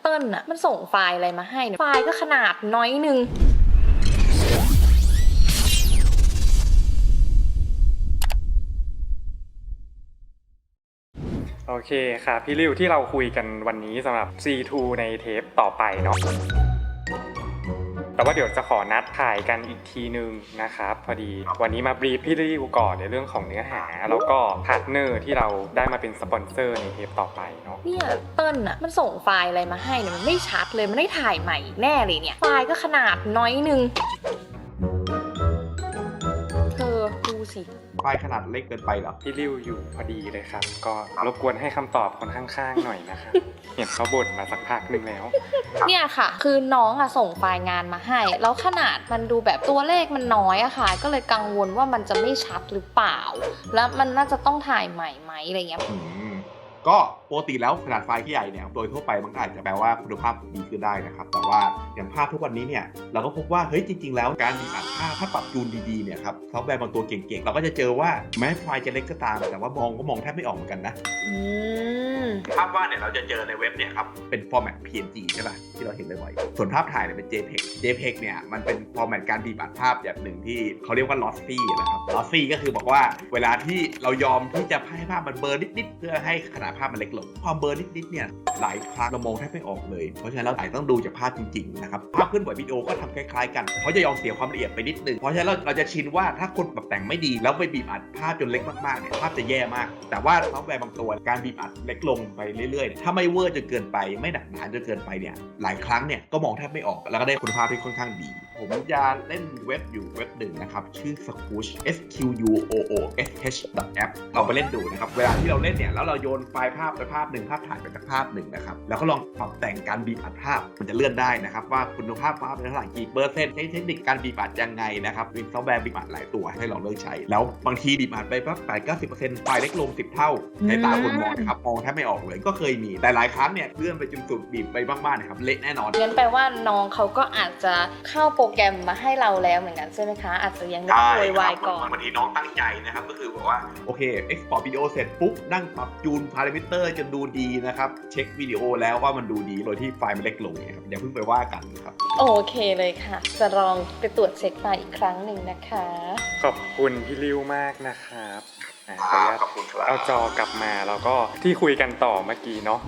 เติ้ลอะมันส่งไฟล์อะไรมาให้เนี่ยไฟล์ก็ขนาดน้อยนึงโอเคครับพี่ริวที่เราคุยกันวันนี้สำหรับ C2 ในเทปต่อไปเนาะ แต่ว่าเดี๋ยวจะขอนัดถ่ายกันอีกทีนึงนะครับ พอดีวันนี้มาบรีฟพี่ริวก่อนในเรื่องของเนื้อหา แล้วก็พาร์ทเนอร์ที่เราได้มาเป็นสปอนเซอร์ในเทปต่อไปเนาะเนี่ยเติ้ลอะมันส่งไฟล์อะไรมาให้เนี่ยมันไม่ชัดเลยมันได้ถ่ายใหม่แน่เลยเนี่ยไฟล์ก็ขนาดน้อยนึง สิไฟล์ขนาดเล็กเกินไปเหรอ พี่ริวอยู่พอดีเลยครับ ก็รบกวนให้คำตอบคนข้างๆหน่อยนะครับ เห็นเขาบ่นมาสักพักหนึ่งแล้ว เนี่ยค่ะ คือน้องอะส่งไฟล์งานมาให้ แล้วขนาดมันดูแบบตัวเลขมันน้อยอะค่ะ ก็เลยกังวลว่ามันจะไม่ชัดหรือเปล่า แล้วมันน่าจะต้องถ่ายใหม่ไหมอะไรเงี้ย อืม ก็ปกติแล้วขนาดไฟล์ที่ใหญ่เนี่ยโดยทั่วไปมันก็อาจจะแปลว่าคุณภาพดีขึ้นได้นะครับ แต่ว่าอย่างภาพทุกวันนี้เนี่ยเราก็พบว่าเฮ้ยจริง ๆ แล้วการดีอัดภาพถ้าปรับจูนดีๆเนี่ยครับซอฟต์แวร์บางตัวเก่งๆ เราก็จะเจอว่าแม้ไฟล์จะเล็กก็ตาม แต่ว่ามองก็มองแทบไม่ออกเหมือนกันนะ อืม ภาพวาดเนี่ยเราจะเจอในเว็บเนี่ยครับเป็นฟอร์แมต PNG ใช่ป่ะที่เราเห็นบ่อยๆส่วนภาพถ่ายเนี่ยเป็น JPEG JPEG เนี่ยมันเป็นฟอร์แมตการบีบอัดภาพแบบหนึ่งที่เขาเรียกว่า lossy นะครับ lossy ก็คือบอกว่าเวลาที่เรายอมที่จะให้ภาพมันเบลอนิดๆเพื่อให้ขนาดภาพมันเล็กลงความเบลอนิดๆเนี่ยหลายครั้งเรามองแทบไม่ออกเลย เพราะฉะนั้นเราอาจต้องดูจากภาพจริงๆนะครับภาพเคลื่อนไหววิดีโอก็ทำคล้ายๆกันเขาจะยอมเสียความละเอียดไปนิดนึงเพราะฉะนั้นเราเราจะชินว่าถ้าคนแบบแต่งไม่ดี แล้วไปบีบอัดภาพจนเล็กมากๆเนี่ยภาพจะแย่มาก แต่ว่าซอฟต์แวร์บางตัวการบีบอัดเล็กลงไปเรื่อยๆ ถ้าไม่เวอร์จนเกินไป ไม่หนักหนาจนเกินไปเนี่ย หลายครั้งเนี่ยก็มองแทบไม่ออก แล้วก็ได้คุณภาพที่ค่อนข้างดีผมจะเล่นเว็บอยู่เว็บหนึ่งนะครับ ชื่อ Scooch S Q U O O S H app เราไปเล่นดูนะครับ เวลาที่เราเล่นเนี่ย แล้วเราโยนไฟล์ภาพไปภาพหนึ่งภาพถ่ายไปสักภาพหนึ่งนะครับ แล้วก็ลองปรับแต่งการบีบอัดภาพ มันจะเลื่อนได้นะครับ ว่าคุณภาพภาพเป็นเท่าไหร่กี่เปอร์เซ็นต์ใช้เทคนิคการบีบอัดยังไงนะครับมีซอฟต์แวร์บีบอัดหลายตัวให้เราเลือกใช้ แล้วบางทีบีบอัดไปปั๊บแปดเก้าสิบเปอร์เซ็นต์ไฟล์เล็กลงสิบเท่าในตาคนมองนะครับมองแทบไม่ออกเลยก็เคยมีแต่หลายครั้งเนี่ยเลื่อนไปจนสุดบีบไปมากๆนะครับเละแน่นอนงั้นแปลว่าน้องเขาก็อาจจะเข้าโปรแกรมมาให้เราแล้วเหมือนกันใช่ไหมคะ อาจจะยังไม่ต้องโวยวายก่อนบางทีน้องตั้งใจนะครับ ก็คือบอกว่าโอเค export วิดีโอเสร็จปุ๊บนั่งปรับจูนพารามิเตอร์จนดูดีนะครับ เช็ควิดีโอแล้วว่ามันดูดีโดยที่ไฟล์มันเล็กลงเนี่ยครับอย่าเพิ่งไปว่ากันครับ โอเคเลยค่ะ จะลองไปตรวจเช็คไฟล์อีกครั้งหนึ่งนะคะ ขอบคุณพี่ริวมากนะครับอะขออนุญาตขอบคุณครับเอาจอกลับมาแล้วก็ที่คุยกันต่อเมื่อกี้เนาะ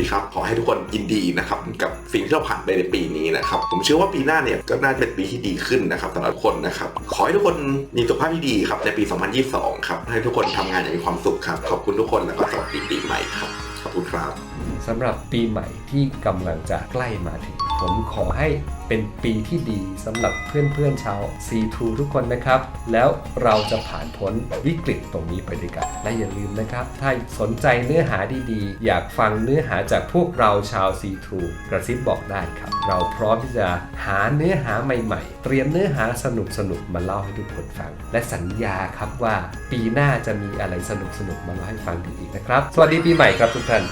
ดีครับ ขอให้ทุกคนยินดีนะครับกับสิ่งที่เราผ่านไปในปีนี้นะครับ ผมเชื่อว่าปีหน้าเนี่ยก็น่าจะเป็นปีที่ดีขึ้นนะครับสำหรับคนนะครับ ขอให้ทุกคนมีสุขภาพที่ดีครับในปี 2022 ครับ ให้ทุกคนทำงานอย่างมีความสุขครับ ขอบคุณทุกคนแล้วก็สวัสดีปีใหม่ครับ ขอบคุณครับสำหรับปีใหม่ที่กำลังจะใกล้มาถึง ผมขอให้เป็นปีที่ดีสำหรับเพื่อนๆชาว C2 ทุกคนนะครับ แล้วเราจะผ่านพ้นวิกฤตตรงนี้ไปด้วยกัน และอย่าลืมนะครับ ถ้าสนใจเนื้อหาดีๆ อยากฟังเนื้อหาจากพวกเราชาว C2 กระซิบบอกได้ครับ เราพร้อมที่จะหาเนื้อหาใหม่ๆ เตรียมเนื้อหาสนุกๆมาเล่าให้ทุกคนฟัง และสัญญาครับว่าปีหน้าจะมีอะไรสนุกๆมาเล่าให้ฟังกันอีกนะครับ สวัสดีปีใหม่ครับทุกท่าน